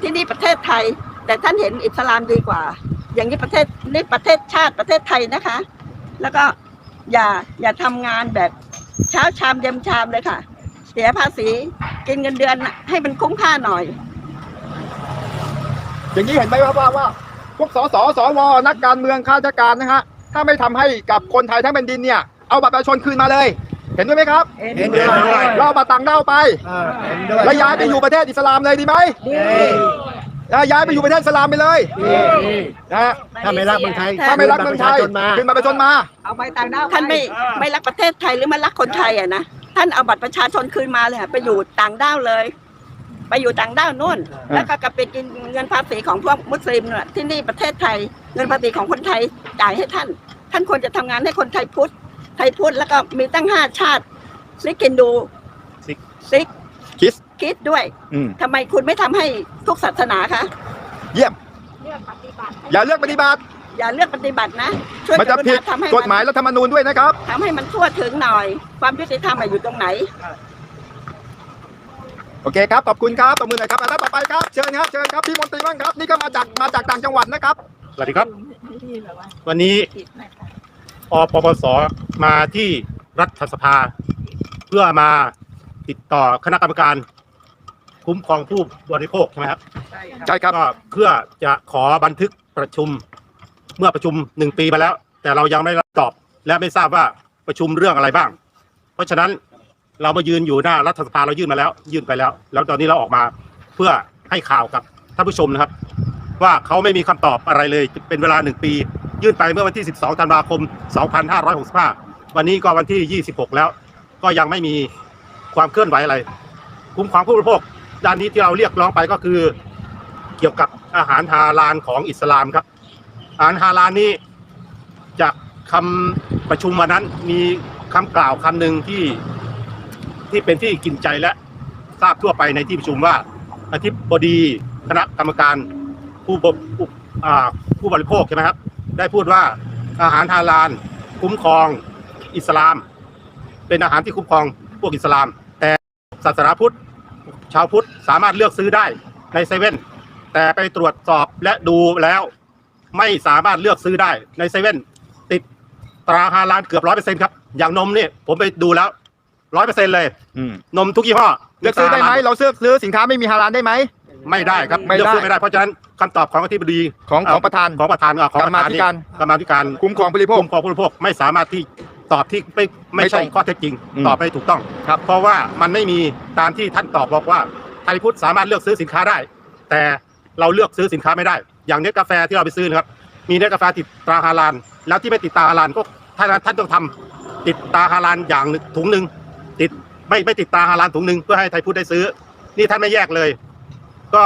ที่นี่ประเทศไทย แต่ท่านเห็นอิสลามดีกว่า อย่างนี้ประเทศนี่ประเทศชาติประเทศไทยนะคะ แล้วก็อย่าอย่าทำงานแบบเช้าชามเย็นชามเลยค่ะ เสียภาษีกินเงินเดือนให้มันคุ้มค่าหน่อย อย่างนี้เห็นไหมว่าว่าว่าพวกสสสวนักการเมืองข้าราชการนะฮะถ้าไม่ทำให้กับคนไทยทั้งแผ่นดินเนี่ยเอาบัตรประชาชนคืนมาเลย เห็นด้วยไหมครับ เห็นด้วยเราเอาบัตรต่างด้าวไปเออเห็นด้วยแล้วย้ายไปอยู่ประเทศอิสลามเลยดีไหมดีนะย้ายไปอยู่ประเทศอิสลามไปเลยดีดีนะฮะถ้าไม่รักเมืองไทยถ้าไม่รักเมืองไทยคืนบัตรประชาชนมาคืนบัตรประชาชนมา เอาไปต่างด้าวท่านไม่ไม่รักประเทศไทยหรือไม่รักคนไทยอะนะท่านเอาบัตรประชาชนคืนมาเลยค่ะไปอยู่ต่างด้าวเลย ไปอยู่ต่างด้าวนู่น แล้วก็กลับไปกินเงินภาษีของพวกมุสลิมเนี่ยที่นี่ประเทศไทย เงินภาษีของคนไทยจ่ายให้ท่าน ท่านควรจะทำงานให้คนไทยพุทธ ไทยพุทธแล้วก็มีตั้งห้าชาติซิกกินดูซิก ซิกคริสคิดด้วยอืมทำไมคุณไม่ทำให้ทุกศาสนาคะเยี่ยมอย่าเลือกปฏิบัติ อย่าเลือกปฏิบัตินะ ช่วยมันจะกรุผิดณาทำให้กฎหมายรัฐธรรมนูญด้วยนะครับ ทำให้มันทั่วถึงหน่อย ความยุติธรรมอะอยู่ตรงไหน โอเคครับ ขอบคุณครับตบมือหน่อยครับอันดับต่อไปครับ เชิญครับ เชิญครับ พี่มนตรีบ้างครับ นี่ก็มาจาก มาจากต่างจังหวัดนะครับ สวัสดีครับ วันนี้ อปปสมาที่รัฐสภา เพื่อมาติดต่อคณะกรรมการ คุ้มครองผู้บริโภคใช่ไหมครับใช่ครับก็เพื่อจะขอบันทึกประชุมเมื่อประชุมหนึ่งปีมาแล้ว แต่เรายังไม่รับตอบ และไม่ทราบว่าประชุมเรื่องอะไรบ้าง เพราะฉะนั้นเรามายืนอยู่หน้ารัฐสภาเรายื่นมาแล้ว ยื่นไปแล้ว แล้วตอนนี้เราออกมาเพื่อให้ข่าวกับท่านผู้ชมนะครับ ว่าเขาไม่มีคำตอบอะไรเลยเป็นเวลาหนึ่งปี ยื่นไปเมื่อวันที่ 12 ธันวาคม 2565 วันนี้ก็วันที่ 26 แล้ว ก็ยังไม่มีความเคลื่อนไหวอะไรคุ้มครองผู้บริโภคด้านนี้ที่เราเรียกร้องไปก็คือ เกี่ยวกับอาหารฮาลาลของอิสลามครับ อาหารฮาลาลนี้จากคำประชุมวันนั้นมีคำกล่าวคำหนึ่งที่ที่เป็นที่กินใจและทราบทั่วไปในที่ประชุมว่าอธิบดีคณะกรรมการผู้บผู้อ่าผู้บริโภคใช่ไหมครับ ได้พูดว่าอาหารฮาลาลคุ้มครองอิสลาม เป็นอาหารที่คุ้มครองพวกอิสลาม แต่ศาสนาพุทธชาวพุทธสามารถเลือกซื้อได้ในเซเว่นแต่ไปตรวจสอบและดูแล้วไม่สามารถเลือกซื้อได้ในเซเว่นติดตราฮาลาลเกือบร้อยเปอร์เซ็นต์ครับ อย่างนมเนี่ยผมไปดูแล้วร้อยเปอร์เซ็นต์เลย อืม นมทุกยี่ห้อ เลือกซื้อได้ไหมเราเลือกซื้อสินค้าไม่มีฮาลาลได้ไหม ไม่ได้ครับไม่ได้ เลือกซื้อไม่ได้เพราะฉะนั้นคำตอบของอธิบดีของของประธาน ของประธานอะของประธานกรรมาธิการ กรรมาธิการคุ้มครองผู้บริโภค คุ้มครองผู้บริโภคไม่สามารถที่ตอบที่ไม่ไม่ไม่ตใช่รงข้อเท็จจริงอืมตอบไม่ถูกต้อง ครับ เพราะว่ามันไม่มีตามที่ท่านตอบบอกว่าไทยพุทธสามารถเลือกซื้อสินค้าได้ แต่เราเลือกซื้อสินค้าไม่ได้ อย่างเน็ตกาแฟที่เราไปซื้อนะครับมีเน็ตกาแฟติดตราฮาลาลแล้วที่ไม่ติดตราฮาลาลก็ท่านท่านต้องทำติดตราฮาลาลอย่างหนึ่งถุงหนึ่งติดไม่ไม่ติดตราฮาลาลถุงหนึ่งเพื่อให้ไทยพุทธได้ซื้อ นี่ท่านไม่แยกเลย ก็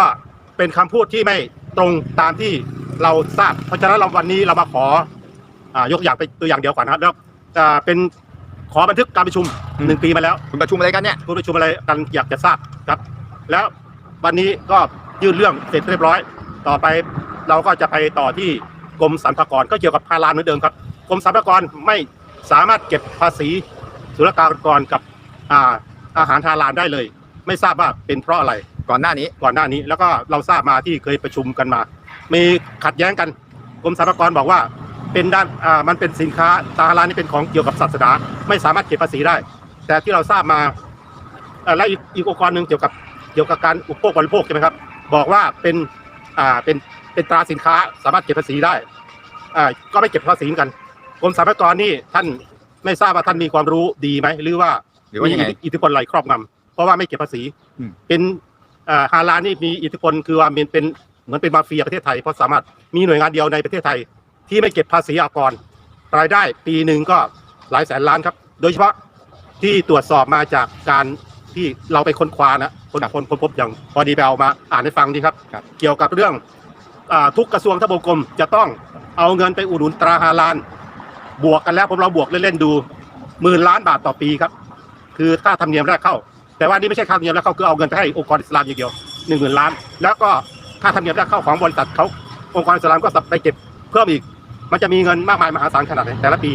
เป็นคำพูดที่ไม่ตรงตามที่เราทราบ เพราะฉะนั้นเราวันนี้เรามาขออ่ายกอย่างไปตัวอย่างเดียวก่อนนะครับแล้วอ่าเป็นขอบันทึกการประชุมอืมหนึ่งปีมาแล้ว คุณประชุมอะไรกันเนี่ยคุณประชุมอะไรกันอยากจะทราบครับ แล้ววันนี้ก็ยื่นเรื่องเสร็จเรียบร้อย ต่อไปเราก็จะไปต่อที่กรมสรรพากรก็เกี่ยวกับพาลานเหมือนเดิมครับกรมสรรพากรไม่สามารถเก็บภาษีศุลกากรกับอ่าอาหารฮาลาลได้เลย ไม่ทราบว่าเป็นเพราะอะไร ก่อนหน้านี้ ก่อนหน้านี้แล้วก็เราทราบมาที่เคยประชุมกันมา มีขัดแย้งกันกรมสรรพากรบอกว่าเป็นด้านอ่ามันเป็นสินค้าตาฮาลาลนี่เป็นของเกี่ยวกับศาสนาไม่สามารถเก็บภาษีได้ แต่ที่เราทราบมาเอ่อและอีกอีกองค์กรหนึ่งเกี่ยวกับเกี่ยวกับการอุปโภคบริโภคใช่ไหมครับ บอกว่าเป็นอ่าเป็นเป็นตราสินค้าสามารถเก็บภาษีได้อ่าก็ไม่เก็บภาษีเหมือนกันกรมสรรพากรนี่ท่านไม่ทราบว่าท่านมีความรู้ดีไหมหรือว่าหรือว่ายังไง มีอิทธิพลอะไรครอบงำเพราะว่าไม่เก็บภาษี อืม เป็นอ่า ฮาลาลนี่มีอิทธิพลคือว่าเป็นเป็นเหมือนเป็นมาเฟียประเทศไทยเพราะสามารถมีหน่วยงานเดียวในประเทศไทย ที่ไม่เก็บภาษีอากรรายได้ปีหนึ่งก็หลายแสนล้านครับ โดยเฉพาะที่ตรวจสอบมาจากการที่เราไปค้นคว้านะคนคนค้นพบอย่างพอดีไปเอามาอ่านให้ฟังดีครับครับ เกี่ยวกับเรื่องอาทุกกระทรวงทบวงกรมจะต้องเอาเงินไปอุดหนุนตราฮาลาลบวกกันแล้วผมเราบวกเล่นๆดูหมื่นล้านบาทต่อปีครับ คือค่าธรรมเนียมแรกเข้า แต่ว่านี่ไม่ใช่ค่าธรรมเนียมแล้วเขาคือเอาเงินไปให้องค์กรอิสลามอย่างเดียวหนึ่งหมื่นล้าน แล้วก็ค่าธรรมเนียมแล้วเข้าของบริษัทเขาองค์กรอิสลามก็ไปเก็บเพิ่มอีก มันจะมีเงินมากมายมหาศาลขนาดไหนแต่ละปี